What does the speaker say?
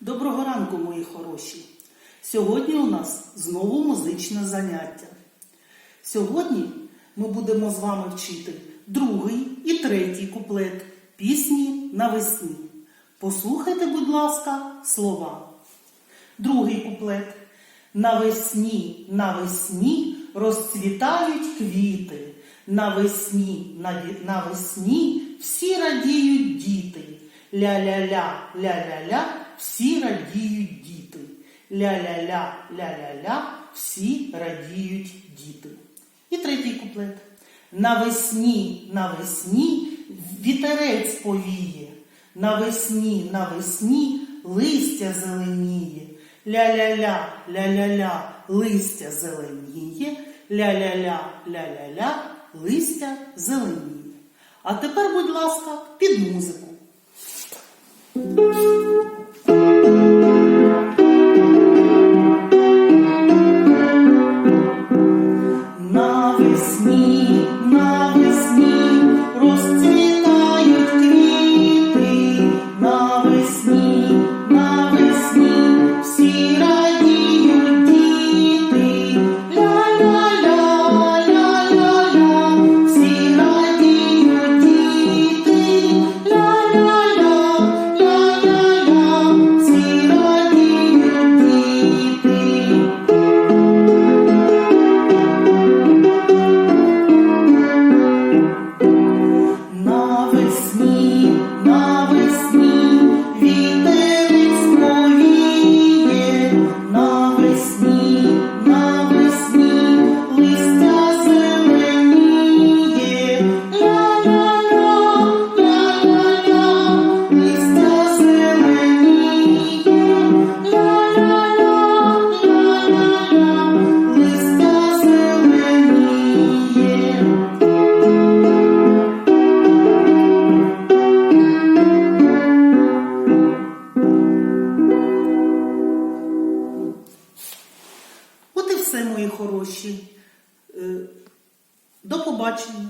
Доброго ранку, мої хороші! Сьогодні у нас знову музичне заняття. Сьогодні ми будемо з вами вчити другий і третій куплет пісні навесні. Послухайте, будь ласка, слова. Другий куплет. Навесні, навесні розцвітають квіти. Навесні, навесні всі радіють діти. Ля-ля-ля, ля-ля-ля, всі радіють діти. Ля-ля-ля, ля-ля-ля, всі радіють діти. І третій куплет. Навесні, навесні вітерець повіє. Навесні, навесні листя зеленіє. Ля-ля-ля, ля-ля-ля, листя зеленіє. Ля-ля-ля, ля-ля-ля, листя зеленіє. А тепер, будь ласка, під музику. Навесні, мої хороші. Е, До побачення.